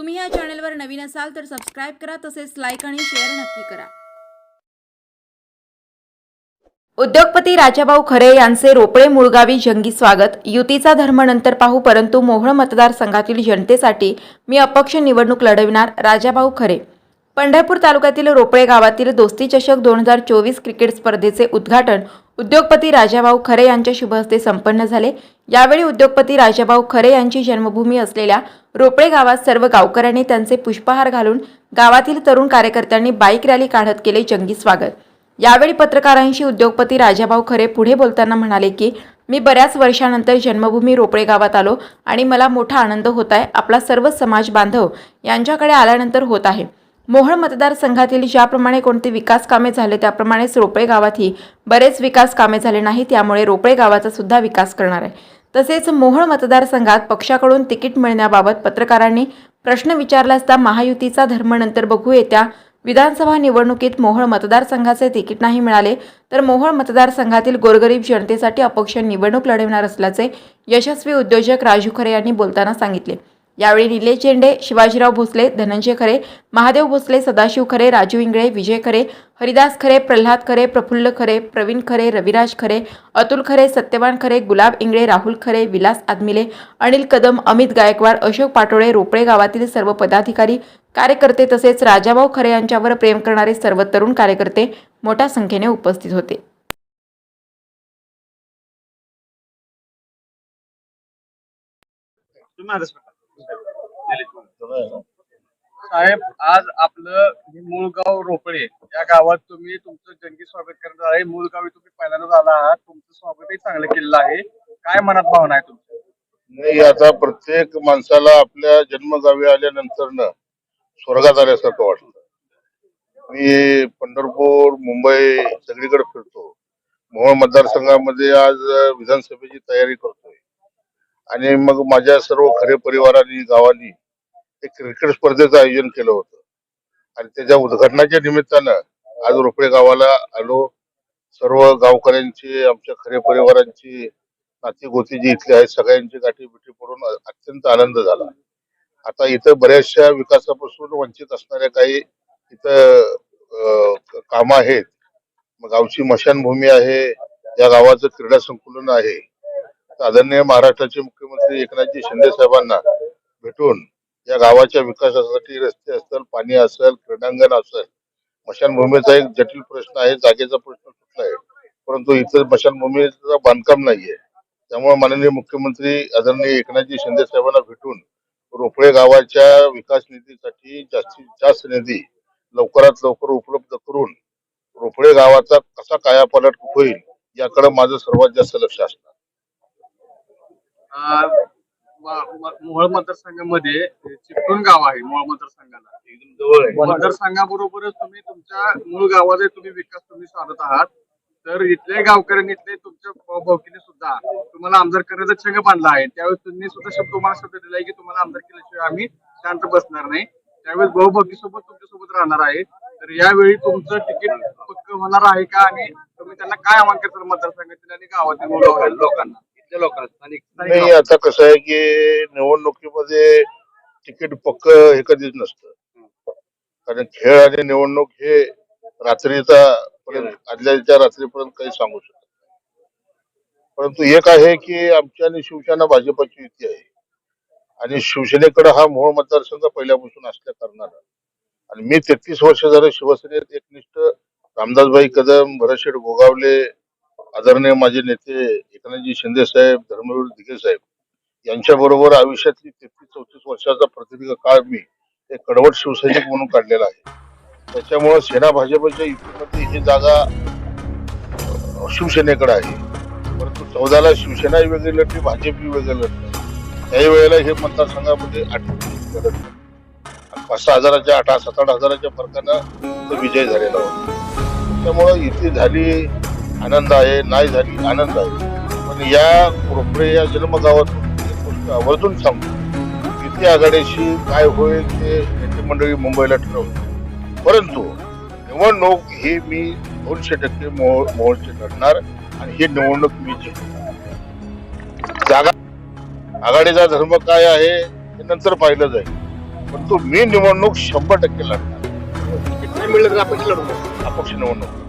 तुम्ही या चॅनलवर नवीन असाल तर सबस्क्राईब करा तसेच लाईक आणि शेअर नक्की करा. उद्योगपती राजाभाऊ खरे यांचे रोपळे मुळगावी जंगी स्वागत. युतीचा धर्म नंतर पाहू परंतु मोहळ मतदारसंघातील जनतेसाठी मी अपक्ष निवडणूक लढविणार राजाभाऊ खरे. पंढरपूर तालुक्यातील रोपळे गावातील दोस्ती चषक दोन हजार चोवीस क्रिकेट स्पर्धेचे उद्घाटन उद्योगपती राजाभाऊ खरे यांच्या शुभहस्ते संपन्न झाले. यावेळी उद्योगपती राजाभाऊ खरे यांची जन्मभूमी असलेल्या रोपळे गावात सर्व गावकऱ्यांनी त्यांचे पुष्पहार घालून गावातील तरुण कार्यकर्त्यांनी बाईक रॅली काढत केले जंगी स्वागत. यावेळी पत्रकारांशी उद्योगपती राजाभाऊ खरे पुढे बोलताना म्हणाले की मी बऱ्याच वर्षानंतर जन्मभूमी रोपळे गावात आलो आणि मला मोठा आनंद होत आहे. आपला सर्व समाज बांधव यांच्याकडे आल्यानंतर होत आहे. मोहोळ मतदारसंघातील ज्याप्रमाणे कोणते विकास कामे झाले त्याप्रमाणेच रोपळे गावातही बरेच विकास कामे झाले नाही त्यामुळे रोपळे गावाचा सुद्धा विकास करणार आहे. तसेच मोहोळ मतदारसंघात पक्षाकडून तिकीट मिळण्याबाबत पत्रकारांनी प्रश्न विचारला असता महायुतीचा धर्म नंतर बघू येत्या विधानसभा निवडणुकीत मोहोळ मतदारसंघाचे तिकीट नाही मिळाले तर मोहोळ मतदारसंघातील गोरगरीब जनतेसाठी अपक्ष निवडणूक लढवणार असल्याचे यशस्वी उद्योजक राजू खरे यांनी बोलताना सांगितले. यावेळी निलेश चेंडे शिवाजीराव भोसले धनंजय खरे महादेव भोसले सदाशिव खरे राजू इंगळे विजय खरे हरिदास खरे प्रल्हाद खरे प्रफुल्ल खरे प्रवीण खरे रविराज खरे अतुल खरे सत्यवान खरे गुलाब इंगळे राहुल खरे विलास आदमिले अनिल कदम अमित गायकवाड अशोक पाटोळे रोपळे गावातील सर्व पदाधिकारी कार्यकर्ते तसेच राजाभाऊ खरे यांच्यावर प्रेम करणारे सर्व तरुण कार्यकर्ते मोठ्या संख्येने उपस्थित होते. तुम्ही साहेब आज आपलं मूळगाव मूळ गाव रोपळे या गावात तुम्ही तुमचं जंगी स्वागत करणार आहे. मूळगावी तुम्ही पहिल्यांदाच आला आहात. तुमचं स्वागतही चांगलं केलेलं आहे. काय मनात भावना आहे तुमची? नाही आता प्रत्येक माणसाला आपल्या जन्मगावी आल्यानंतर स्वर्गात आल्यासारखं वाटलं मी पंढरपूर मुंबई सगळीकडे फिरतो. मोहोळ मतदारसंघामध्ये आज विधानसभेची तयारी करतोय. आणि मग माझ्या सर्व खरे परिवारांनी गावांनी एक क्रिकेट स्पर्धेचं आयोजन केलं होतं. आणि त्याच्या उद्घाटनाच्या निमित्तानं आज रोपळे गावाला आलो. सर्व गावकऱ्यांची आमच्या खरे परिवारांची नाती गोती जी इथली आहेत सगळ्यांची गाठी बिठी पडून अत्यंत आनंद झाला. आता इथं बऱ्याचशा विकासापासून वंचित असणाऱ्या काही इथं कामं आहेत. मग गावची मशानभूमी आहे या गावाचं क्रीडा संकुलन आहे. आदरणीय महाराष्ट्राचे मुख्यमंत्री एकनाथजी शिंदे साहेबांना भेटून या गावाच्या विकासासाठी रस्ते असेल पाणी असेल क्रीडांगण असेल मशानभूमीचा एक जटिल प्रश्न आहे जागेचा प्रश्न सुटला आहे? परंतु इथं स्मशानभूमीचं बांधकाम नाहीये. त्यामुळे माननीय मुख्यमंत्री आदरणीय एकनाथजी शिंदे साहेबांना भेटून रोपळे गावाच्या विकास निधीसाठी जास्तीत जास्त निधी लवकरात लवकर उपलब्ध करून रोपळे गावाचा कसा कायापालट होईल याकडे माझं सर्वात जास्त लक्ष असणार. मोहोळ मतदारसंघामध्ये चिपळूण गाव आहे मोहोळ मतदारसंघाला. एकदम जवळ आहे. मतदारसंघाबरोबरच तुम्ही तुमच्या मूळ गावाचा तुम्ही विकास तुम्ही साधत आहात. तर इथल्या गावकऱ्यांनी इथले तुमच्या भाऊकीने सुद्धा तुम्हाला आमदार करण्याचा छंग बांधला आहे. त्यावेळेस तुम्ही सुद्धा शब्द तुम्हाला शब्द दिलाय की तुम्हाला आमदार केल्याशिवाय आम्ही शांत बसणार नाही. त्यावेळेस भाऊकी सोबत तुमच्यासोबत राहणार आहे. तर यावेळी तुमचं तिकीट पक्क होणार आहे का? आणि तुम्ही त्यांना काय आव्हान करताल मतदारसंघातील आणि गावातील लोकांना? लोकांना स्थानिक नाही आता कसं आहे की निवडणुकीमध्ये तिकीट पक्क हे कधीच नसतं. कारण खेळ आणि निवडणूक हे रात्रीचा पर्यंत आदल्याच्या रात्रीपर्यंत काही सांगू शकत परंतु एक आहे की आमची आणि शिवसेना भाजपची युती आहे. आणि शिवसेनेकडे हा मोहोळ मतदारसंघ पहिल्यापासून असल्या कारणानं. आणि मी तेहतीस वर्ष झालं शिवसेनेत एकनिष्ठ रामदासभाई कदम भरतशेठ गोगावले आदरणीय माझे नेते एकनाथजी शिंदे साहेब धर्मवीर दिघे साहेब यांच्या बरोबर आयुष्यातली तेहतीस चौतीस वर्षाचा प्रत्येक काळ मी ते कडवट शिवसैनिक म्हणून काढलेला आहे. त्याच्यामुळं सेना भाजपच्या युतीमध्ये ही जागा शिवसेनेकडे आहे. परंतु चौदाला शिवसेना वेगळी लढली भाजप वेगळी लढली त्याही वेळेला हे मतदारसंघामध्ये आठ लढत पाच सहा हजाराच्या आठ सात आठ हजाराच्या फरकानं तो विजय झालेला होता. त्यामुळं युती झाली आनंद आहे नाही झाली आनंद आहे पण या रोपडे या जन्मगावातून गोष्ट आवर्जून सांगतो. युती आघाडीशी काय होईल ते नेते मंडळी मुंबईला ठरवलं परंतु निवडणूक ही मी दोनशे टक्के मोह- मोहोळची लढणार आणि ही निवडणूक मी जिंकणार. जागा आघाडीचा धर्म काय आहे हे नंतर पाहिलं जाईल. परंतु मी निवडणूक शंभर टक्के लढणार. मिळलं तर लढू? अपक्ष निवडणूक.